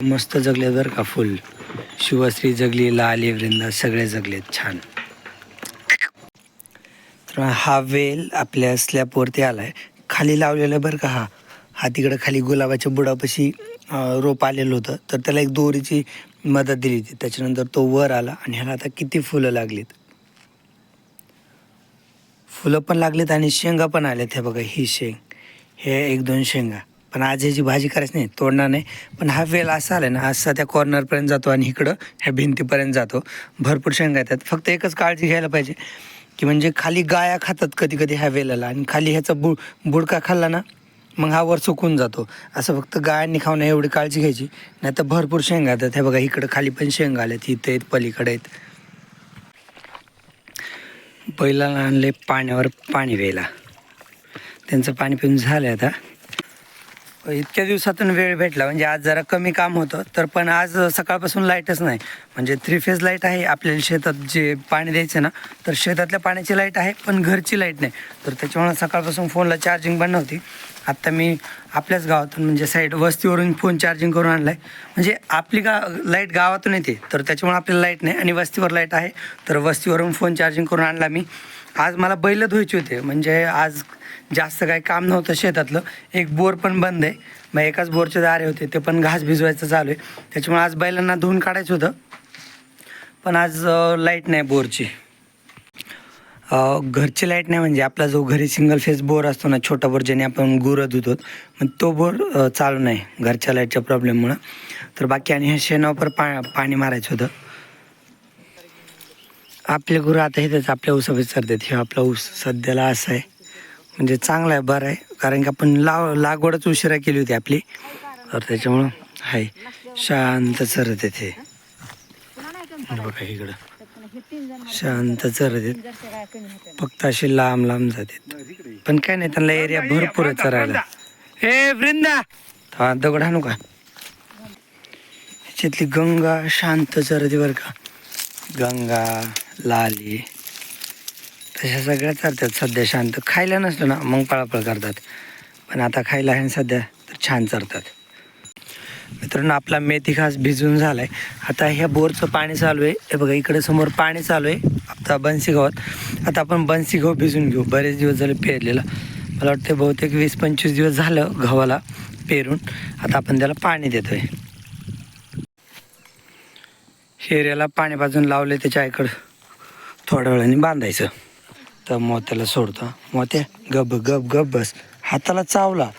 मस्त जगले बरं का फुल. शिवश्री जगली लाली वृंदा सगळे जगलेत छान. तर हा वेल आपल्या स्लॅपवरती आलाय. खाली लावलेलं बरं का हा. हा तिकडं खाली गुलाबाच्या बुडापाशी रोप आलेलं होतं. तर त्याला एक दोरीची मदत दिली होती. त्याच्यानंतर तो वर आला आणि ह्याला आता किती फुलं लागलीत. फुलं पण लागलीत आणि शेंगा पण आल्यात. हे बघा ही शेंग. हे एक दोन शेंगा. पण आज ह्याची भाजी करायची नाही तोडणार नाही. पण हा वेल असा आला ना असा त्या कॉर्नरपर्यंत जातो आणि इकडं ह्या भिंतीपर्यंत जातो. भरपूर शेंगा येतात. फक्त एकच काळजी घ्यायला पाहिजे की म्हणजे खाली गाया खातात कधी कधी ह्या वेलाला आणि खाली ह्याचा बु बुडका खाल्ला ना मग हा वर सुकून जातो. असं फक्त गायांनी खाऊन एवढी काळजी घ्यायची नाही तर भरपूर शेंगा येतात. हे बघा इकडं खाली पण शेंगा आल्यात इथं आहेत पलीकडे आहेत. बैलाला आणले पाण्यावर पाणी प्यायला त्यांचं पाणी पिऊन झालं आता. इतक्या दिवसातून वेळ भेटला. म्हणजे आज जरा कमी काम होतं तर पण आज सकाळपासून लाईटच नाही. म्हणजे थ्री फेज लाइट आहे आपल्याला शेतात जे पाणी द्यायचं ना तर शेतातल्या पाण्याची लाइट आहे पण घरची लाइट नाही. तर त्याच्यामुळे सकाळपासून फोनला चार्जिंग पण नव्हती. आत्ता मी आपल्याच गावातून म्हणजे साईड वस्तीवरून फोन चार्जिंग करून आणला आहे म्हणजे आपली गा लाइट गावातून येते तर त्याच्यामुळे आपल्याला लाइट नाही. आणि वस्तीवर लाइट आहे तर वस्तीवरून फोन चार्जिंग करून आणला मी. आज मला बैल धुवायचे होते म्हणजे आज जास्त काही काम नव्हतं शेतातलं. एक बोर पण बंद आहे. मग एकाच बोरचे दारे होते ते पण घास भिजवायचं चालू आहे. त्याच्यामुळे आज बैलांना धुवून काढायचं होतं. पण आज लाइट नाही बोरची. घरची लाइट नाही म्हणजे आपला जो घरी सिंगल फेज बोर असतो ना छोटा बोर ज्याने आपण गुरं धुतो मग तो बोर चालू नाही घरच्या लाईटच्या प्रॉब्लेममुळं तर बाकी आणि ह्या शेणावर पा पाणी मारायचं होतं. आपले गुरु आता हेच आपल्या ऊसामध्ये चरतात हे आपला ऊस सध्याला असं आहे. म्हणजे चांगला आहे बरं आहे. कारण की आपण लाव लागवडच उशिरा केली होती आपली. तर त्याच्यामुळं आहे. शांत चरत येते. बघा इकडं. शांत चरत आहेत. फक्त असे लांब लांब जातात पण काय नाही त्यांना एरिया भरपूर आहे चरायला ए वृंदा! हा दगड आणू का? ह्याच्यातली गंगा शांत चरते बरं का. गंगा लाली तशा सगळ्या चालतात सध्या शांत. खायला नसलं ना मग पळापळ करतात. पण आता खायला आहे ना सध्या तर छान चालतात मित्रांनो आपला मेथी खास भिजून झालाय. आता ह्या बोरचं पाणी चालू आहे. हे बघा इकडे समोर पाणी चालू आहे. आता बन्सी गावात. आता आपण बन्सी गहू भिजून घेऊ. बरेच दिवस झाले पेरलेला. मला वाटतं बहुतेक वीस पंचवीस दिवस झालं गव्हाला पेरून. आता आपण त्याला पाणी देतोय. शेऱ्याला पाणी पाजून लावले त्याच्या आईकडं. थोड्या वेळाने बांधायचं. तर मोत्याला सोडतो. मोत्या गब गब गब बस. हाताला चावला.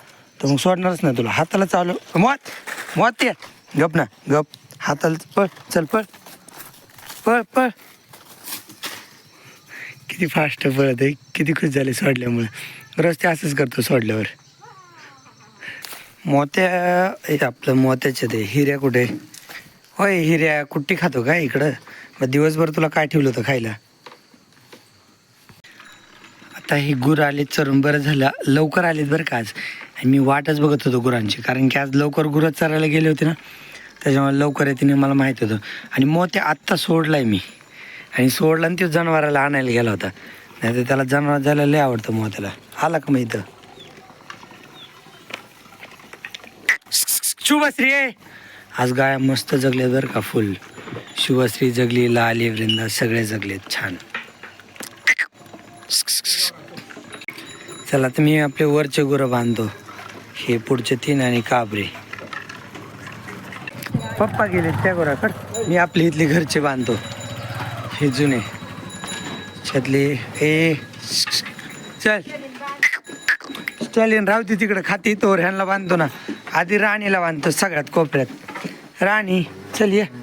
तर मग सोडणारच नाही तुला. हाताला चावलं मत! मोत्या गप ना गप हाताला पळ चल पळ पळ पळ किती फास्ट पळत आहे किती खुश झाले सोडल्यामुळे. रस्ते असंच करतो सोडल्यावर. मोत्या आपलं मोत्याचे ते हिऱ्या कुठे? होय हिऱ्या कुट्टी खातो का इकडं? मग दिवसभर तुला काय ठेवलं होतं खायला? आता हे गुर आले चरून बरं झालं. लवकर आलेत बरं का आज? आणि मी वाटच बघत होतो गुरांची. कारण की आज लवकर गुरं चरायला गेले होते ना त्याच्यामुळे लवकर येते मला माहीत होतं. आणि मोत्या आत्ता सोडलाय मी. आणि सोडला आणि तो जनावराला आणायला गेला होता. नाही तर त्याला जनावर जायला लय आवडतं मोत्याला. आला का मग इथं? शुभश्री! आहे आज गाया मस्त जगले बरं का फुल. शुभश्री जगली लाली वृंदा सगळे जगलेत. छान. चला तर मी आपले वरचे गुरं बांधतो. हे पुढचे तीन आणि काबरे. पप्पा गेले त्या गुराकड मी आपले इथले घरचे बांधतो. हे जुने. त्यातले हे. चल. स्टॅलियन रावती तिकडे. खाती तोर ह्यांना बांधतो ना. आधी राणीला बांधतो सगळ्यात कोपऱ्यात. राणी चल ये.